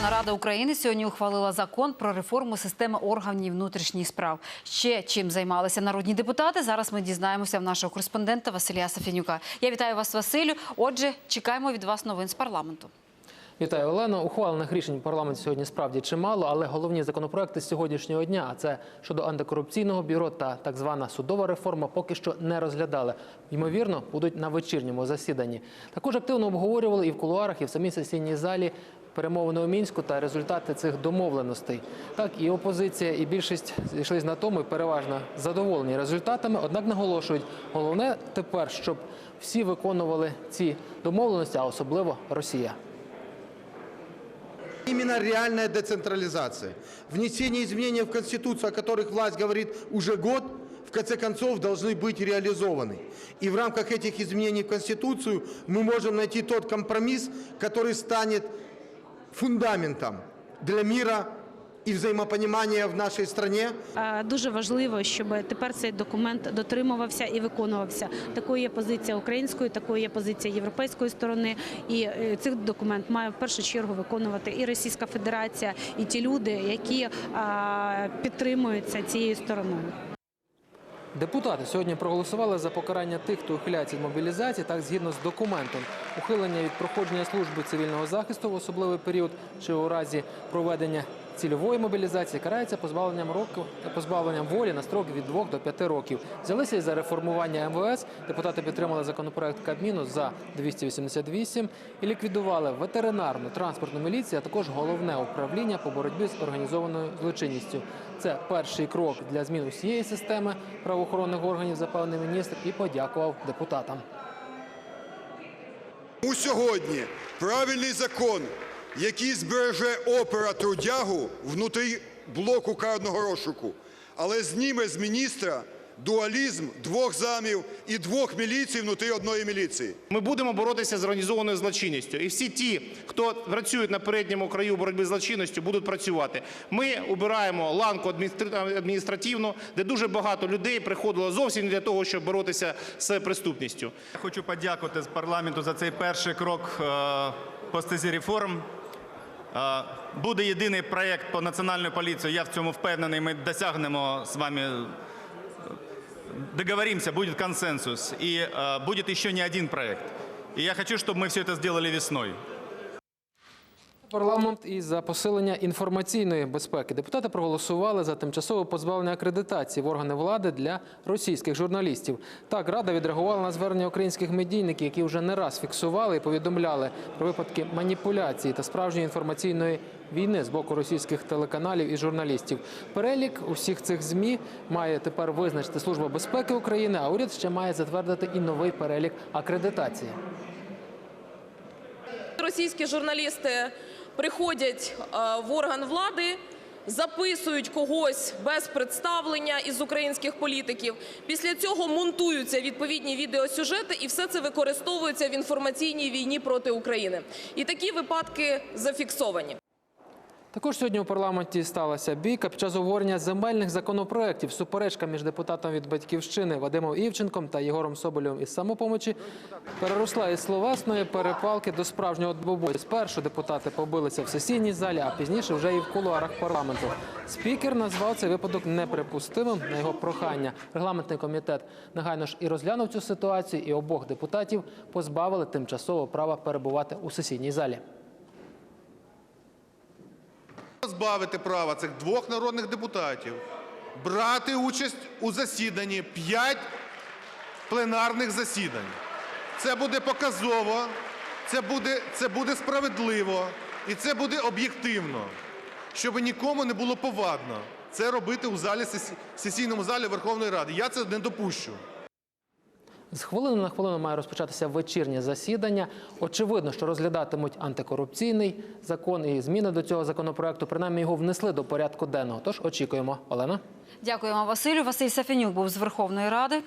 Верховна Рада України сьогодні ухвалила закон про реформу системи органів внутрішніх справ. Ще чим займалися народні депутати. Зараз ми дізнаємося в нашого кореспондента Василія Сафінюка. Я вітаю вас, Василю. Отже, чекаємо від вас новин з парламенту. Вітаю, Олено. Ухвалених рішень в парламенті сьогодні справді чимало, але головні законопроекти сьогоднішнього дня, а це щодо антикорупційного бюро та так звана судова реформа, поки що не розглядали. Ймовірно, будуть на вечірньому засіданні. Також активно обговорювали і в кулуарах, і в самій сесійній залі перемовини у мінську та результати цих домовленостей. Так і опозиція, і більшість зійшлись на тому, і переважно задоволені результатами. Однак наголошують, головне тепер, щоб всі виконували ці домовленості, а особливо Росія. Именно реальная децентрализация. Внесение изменений в Конституцию, о которых власть говорит уже год, в конце концов должны быть реализованы. И в рамках этих изменений в Конституцию мы можем найти тот компромисс, который станет фундаментом для мира и взаимопонимания в нашей стране. Е, Дуже важливо, щоб тепер цей документ дотримувався і виконувався. Такою є позиція української, такою є позиція європейської сторони. І е, цей документ має в першу чергу виконувати і Російська Федерація, і ті люди, які підтримуються цією стороною. Депутати сьогодні проголосували за покарання тих, хто ухиляється від мобілізації, так згідно з документом. Ухилення від проходження служби цивільного захисту в особливий період чи у разі проведення цільової мобілізації карається позбавленням року позбавленням волі на строк від 2 до 5 років. Взялися і за реформування МВС. Депутати підтримали законопроект Кабміну за 288 і ліквідували ветеринарну транспортну міліцію, а також головне управління по боротьбі з організованою злочинністю. Це перший крок для змін усієї системи правоохоронних органів, запевнив міністр, і подякував депутатам. Тому сьогодні правильний закон, який збереже опера трудягу внутрі блоку карного розшуку, але зніме з міністра дуалізм двох замів і двох міліцій внутрі одної міліції. Ми будемо боротися з організованою злочинністю. І всі ті, хто працюють на передньому краю боротьби з злочинністю, будуть працювати. Ми обираємо ланку адміністра- адміністративну, де дуже багато людей приходило зовсім для того, щоб боротися з преступністю. Я Хочу подякувати з парламенту за цей перший крок е, по стезі реформ. Е, Буде єдиний проєкт по національній поліції. Я в цьому впевнений. Ми досягнемо з вами, е, договоримся, будет консенсус. И э, будет еще не один проект. И я хочу, чтобы мы все это сделали весной. Парламент і за посилення інформаційної безпеки депутати проголосували за тимчасове позбавлення акредитації в органи влади для російських журналістів. Так, рада відреагувала на звернення українських медійників, які вже не раз фіксували і повідомляли про випадки маніпуляції та справжньої інформаційної війни з боку російських телеканалів і журналістів. Перелік усіх цих змі має тепер визначити служба безпеки України, а уряд ще має затвердити і новий перелік акредитації. Російські журналісти приходять е, в орган влади, записують когось без представлення із українських політиків. Після цього монтуються відповідні відеосюжети, і все це використовується в інформаційній війні проти України. І такі випадки зафіксовані. Також сьогодні у парламенті сталася бійка під час обговорення земельних законопроєктів. Суперечка між депутатом від батьківщини Вадимом Івченком та Єгором Соболєвим із самопомочі переросла із словесної перепалки до справжнього двобою. Спершу депутати побилися в сесійній залі, а пізніше вже і в кулуарах парламенту. Спікер назвав цей випадок неприпустимим на його прохання. Регламентний комітет негайно ж і розглянув цю ситуацію, і обох депутатів позбавили тимчасово права перебувати у сесійній залі. Позбавити права цих двох народних депутатів брати участь у засіданні п'ять пленарних засідань. Це буде показово, це буде, це буде справедливо і це буде об'єктивно, щоб нікому не було повадно це робити у залі сесі- сесійному залі Верховної Ради. Я це не допущу. З хвилини на хвилину має розпочатися вечірнє засідання. Очевидно, що розглядатимуть антикорупційний закон і зміни до цього законопроекту. Принаймні його внесли до порядку денного. Тож очікуємо. Олена. Дякуємо, Василю. Василь Сафінюк був з Верховної Ради.